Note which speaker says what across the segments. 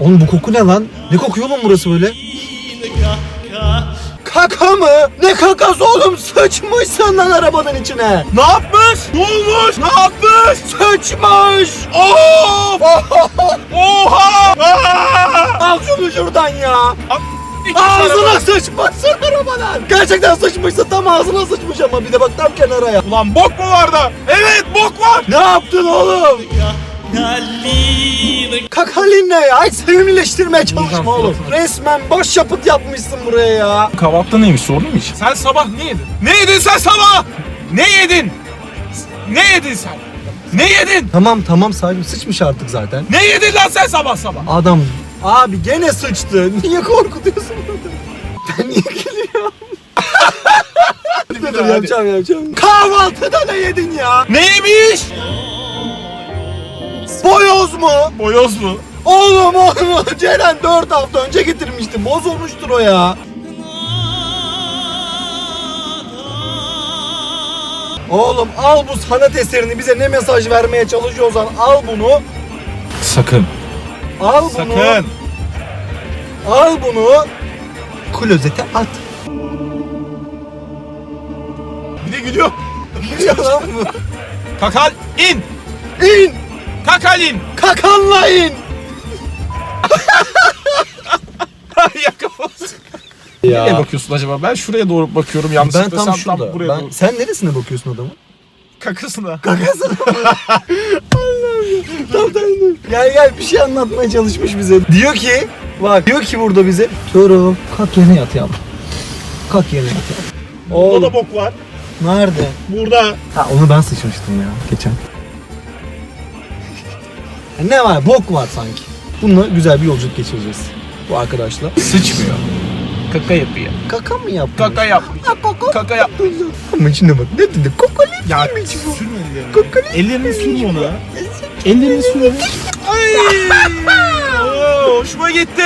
Speaker 1: Oğlum bu koku ne lan? Ne kokuyor oğlum burası böyle? Kaka mı? Ne kakası oğlum? Sıçmışsın lan arabanın içine.
Speaker 2: Ne yapmış? Ne olmuş? Ne yapmış?
Speaker 1: Sıçmış.
Speaker 2: Of! Oha!
Speaker 1: Al şunu şuradan ya. Ağzına sıçmışsın arabadan. Gerçekten sıçmışsın tam ağzına sıçmış ama bir de bak tam kenara ya.
Speaker 2: Ulan bok mu var da? Evet bok var.
Speaker 1: Ne yaptın oğlum? Kakalin ne ya? Ay sevimlileştirmeye çalışma oğlum. Resmen boş yapıt yapmışsın buraya ya.
Speaker 2: Kahvaltıda neymiş sordun mu hiç? Sen sabah ne yedin? Ne yedin sen sabah? Ne yedin? Ne yedin sen? Ne yedin?
Speaker 1: Tamam tamam sakin sıçmış artık zaten.
Speaker 2: Ne yedin lan sen sabah sabah?
Speaker 1: Adam abi gene sıçtı. Niye korkutuyorsun? Ben niye gülüyorum? dur yapacağım yapacağım. Kahvaltıda ne yedin ya?
Speaker 2: Neymiş?
Speaker 1: Boyoz mu?
Speaker 2: Boyoz mu?
Speaker 1: Oğlum oğlum Ceren 4 hafta önce getirmişti. Bozulmuştur o ya. Oğlum al bu sanat eserini bize ne mesaj vermeye çalışıyorsan al bunu.
Speaker 2: Sakın.
Speaker 1: Al bunu.
Speaker 2: Sakın.
Speaker 1: Al bunu. Klozete at.
Speaker 2: Bir de gülüyor.
Speaker 1: Ya lan bu.
Speaker 2: Kakal in.
Speaker 1: İn.
Speaker 2: Kakal in.
Speaker 1: Kakanla in.
Speaker 2: Yakalarsın. Nereye bakıyorsun acaba? Ben şuraya doğru bakıyorum yanlışlıkla.
Speaker 1: Ben tam
Speaker 2: sen
Speaker 1: şurada.
Speaker 2: tam buraya
Speaker 1: Ben,
Speaker 2: doğru.
Speaker 1: sen neresine bakıyorsun adamın?
Speaker 2: Kakasına.
Speaker 1: Kakasına Allah'ım ya. Tamam tamam dur. Gel gel bir şey anlatmaya çalışmış bize. Diyor ki bak diyor ki burada bize. Toro kalk yerine yat yavrum. Kalk yerine yat yavrum.
Speaker 2: Burada
Speaker 1: Oğlum
Speaker 2: da bok var.
Speaker 1: nerede?
Speaker 2: Burada.
Speaker 1: Ha onu ben sıçmıştım ya geçen. Ne var? Bok var sanki. Bununla güzel bir yolculuk geçireceğiz. Bu arkadaşla.
Speaker 2: Sıçmıyor. Kaka yapıyor.
Speaker 1: Kaka mı yaptın?
Speaker 2: Kaka yapmıyor.
Speaker 1: Ha, kaka.
Speaker 2: Kaka yap.
Speaker 1: Ama içine bak ne dedi? Kokolit
Speaker 2: Ya
Speaker 1: miymiş bu?
Speaker 2: sürme ellerini.
Speaker 1: Kokolit.
Speaker 2: Ellerini sürme ona. Ellerini sürme. Ay. Oo, hoşuma gitti.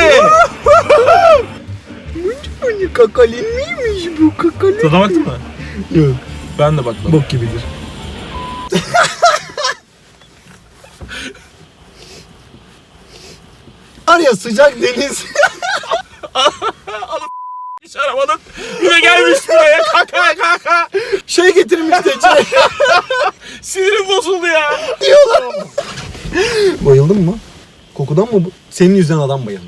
Speaker 1: Hani kakalin miymiş bu kakalin?
Speaker 2: Tadına baktın mı?
Speaker 1: Yok.
Speaker 2: Ben de baktım.
Speaker 1: Bok gibidir. Var ya sıcak deniz.
Speaker 2: Hiç arabanın yine gelmiş buraya. Kaka kaka.
Speaker 1: şey getirmişti çay.
Speaker 2: Sinirim bozuldu ya.
Speaker 1: diyorlar. Bayıldın mı? Kokudan mı bu? Senin yüzünden adam bayıldı.